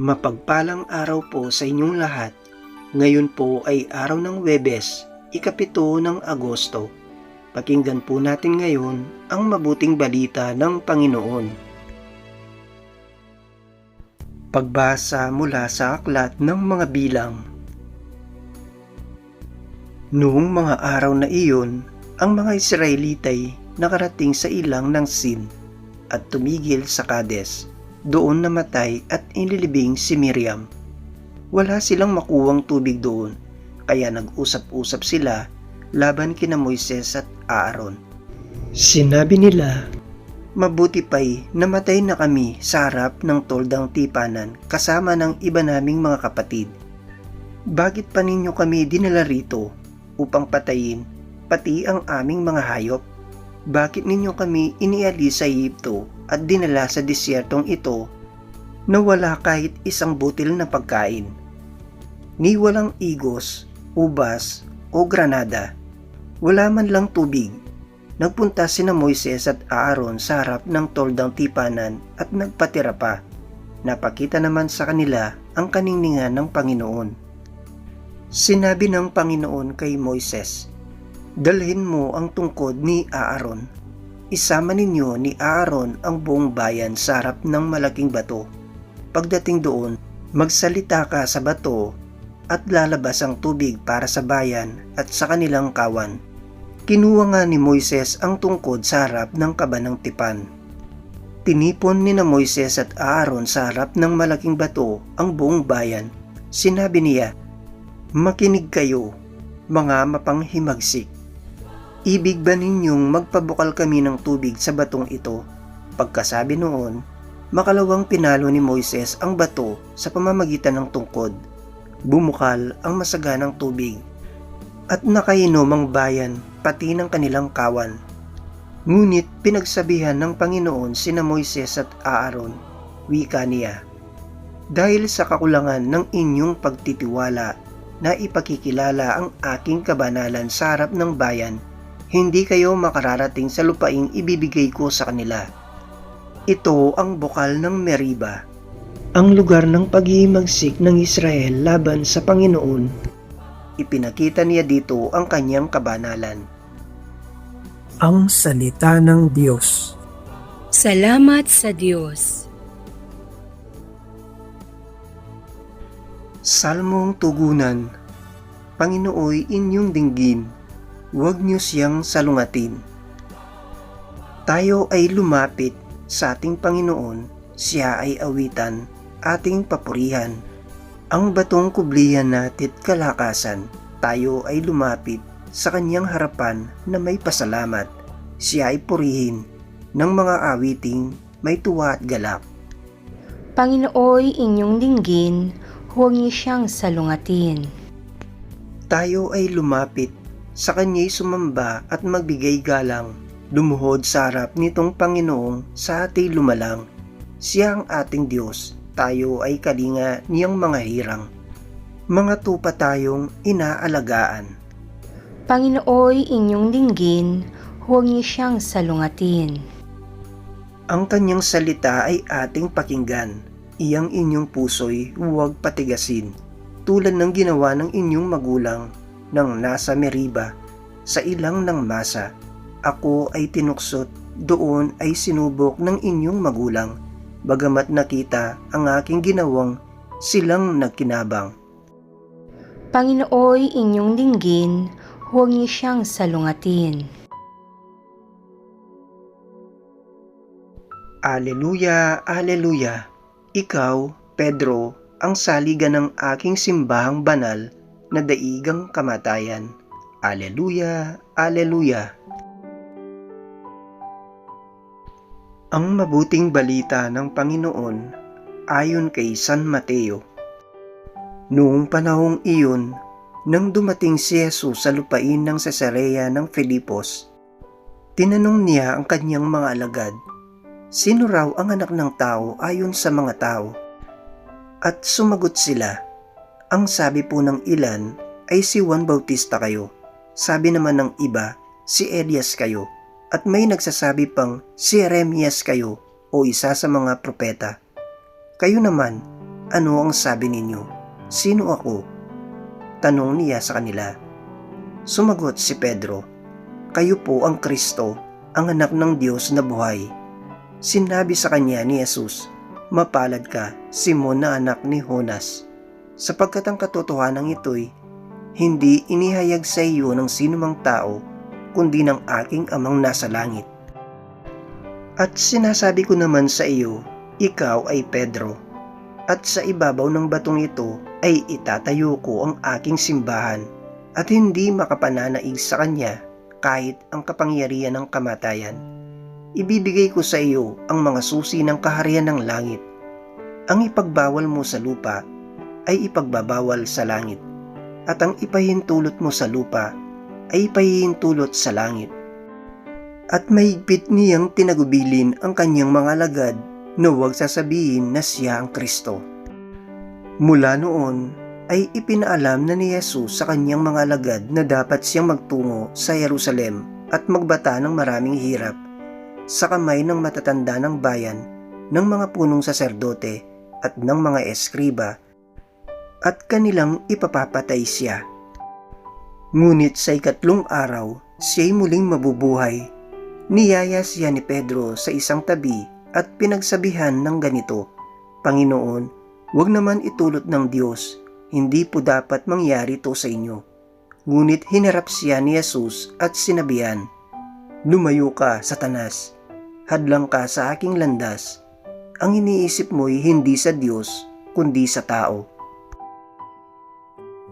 Mapagpalang araw po sa inyong lahat. Ngayon po ay araw ng Webes, ikapito ng Agosto. Pakinggan po natin ngayon ang mabuting balita ng Panginoon. Pagbasa mula sa aklat ng mga bilang. Noong mga araw na iyon, ang mga Israelitay nakarating sa ilang ng Sin at tumigil sa Kades. Doon namatay at inilibing si Miriam. Wala silang makuwang tubig doon, kaya nag-usap-usap sila laban kina Moises at Aaron. Sinabi nila, Mabuti pa'y namatay na kami sa harap ng toldang tipanan kasama ng iba naming mga kapatid. Bakit pa ninyo kami dinala rito upang patayin pati ang aming mga hayop? Bakit ninyo kami inialis sa Egypto at dinala sa disyertong ito na wala kahit isang butil na pagkain? Ni walang igos, ubas o granada. Wala man lang tubig. Nagpunta sina Moises at Aaron sa harap ng toldang tipanan at nagpatira pa. Napakita naman sa kanila ang kaningningan ng Panginoon. Sinabi ng Panginoon kay Moises, Dalhin mo ang tungkod ni Aaron. Isama ninyo ni Aaron ang buong bayan sa harap ng malaking bato. Pagdating doon, magsalita ka sa bato at lalabas ang tubig para sa bayan at sa kanilang kawan. Kinuha nga ni Moises ang tungkod sa harap ng kaba ng tipan. Tinipon ni na Moises at Aaron sa harap ng malaking bato ang buong bayan. Sinabi niya, Makinig kayo, mga mapanghimagsik. Ibig ba ninyong magpabukal kami ng tubig sa batong ito? Pagkasabi noon, makalawang pinalo ni Moises ang bato sa pamamagitan ng tungkod. Bumukal ang masaganang tubig at nakainom ang bayan pati ng kanilang kawan. Ngunit pinagsabihan ng Panginoon sina Moises at Aaron, wika niya, Dahil sa kakulangan ng inyong pagtitiwala na ipakikilala ang aking kabanalan sa harap ng bayan, hindi kayo makararating sa lupaing ibibigay ko sa kanila. Ito ang bukal ng Meriba, ang lugar ng pag-iimagsik ng Israel laban sa Panginoon. Ipinakita niya dito ang kanyang kabanalan. Ang Salita ng Diyos. Salamat sa Diyos. Salmong Tugunan Panginooy inyong dinggin, huwag niyo siyang salungatin. Tayo ay lumapit sa ating Panginoon, siya ay awitan, ating papurihan. Ang batong kublihan natit kalakasan, tayo ay lumapit sa kanyang harapan na may pasalamat. Siya ay purihin ng mga awiting may tuwa at galak. Panginooy inyong dinggin, huwag niyo siyang salungatin. Tayo ay lumapit sa kanya'y sumamba at magbigay galang. Lumuhod sa harap nitong Panginoong sa ating lumalang. Siya ang ating Diyos, tayo ay kalinga niyang mga hirang. Mga tupa tayong inaalagaan. Panginooy inyong dinggin, huwag niyo siyang salungatin. Ang kanyang salita ay ating pakinggan. Iyang inyong puso'y huwag patigasin. Tulad ng ginawa ng inyong magulang nang nasa Meriba, sa ilang ng masa. Ako ay tinuksot, doon ay sinubok ng inyong magulang. Bagamat nakita ang aking ginawang, silang nagkinabang. Panginooy inyong dinggin, huwag niyo siyang salungatin. Aleluya, Aleluya! Ikaw, Pedro, ang saligan ng aking simbahang banal na daigang kamatayan. Aleluya, Aleluya! Ang mabuting balita ng Panginoon ayon kay San Mateo. Noong panahong iyon, nang dumating si Jesus sa lupain ng Cesarea ng Filipos, tinanong niya ang kanyang mga alagad, Sino raw ang anak ng tao ayon sa mga tao? At sumagot sila, Ang sabi po ng ilan ay si Juan Bautista kayo. Sabi naman ng iba, si Elias kayo. At may nagsasabi pang si Jeremias kayo o isa sa mga propeta. Kayo naman, ano ang sabi ninyo? Sino ako? Tanong niya sa kanila. Sumagot si Pedro, Kayo po ang Kristo, ang anak ng Diyos na buhay. Sinabi sa kanya ni Jesus, Mapalad ka, Simon na anak ni Jonas, sapagkat ang katotohanan ito'y hindi inihayag sa iyo ng sinumang tao, kundi ng aking amang nasa langit. At sinasabi ko naman sa iyo, ikaw ay Pedro, at sa ibabaw ng batong ito ay itatayo ko ang aking simbahan, at hindi makapananaig sa kanya kahit ang kapangyarihan ng kamatayan. Ibibigay ko sa iyo ang mga susi ng kaharian ng langit. Ang ipagbawal mo sa lupa ay ipagbabawal sa langit, at ang ipahintulot mo sa lupa ay ipahihintulot sa langit. At mahigpit niyang tinagubilin ang kanyang mga lagad na huwag sasabihin na siya ang Kristo. Mula noon ay ipinaalam na ni Jesus sa kanyang mga lagad na dapat siyang magtungo sa Jerusalem at magbata ng maraming hirap sa kamay ng matatanda ng bayan, ng mga punong saserdote at ng mga eskriba at kanilang ipapapatay siya. Ngunit sa ikatlong araw, siya'y muling mabubuhay. Niyaya siya ni Pedro sa isang tabi at pinagsabihan ng ganito, Panginoon, huwag naman itulot ng Diyos, hindi po dapat mangyari to sa inyo. Ngunit hinarap siya ni Jesus at sinabihan, Lumayo ka, Satanas, hadlang ka sa aking landas. Ang iniisip mo'y hindi sa Diyos, kundi sa tao.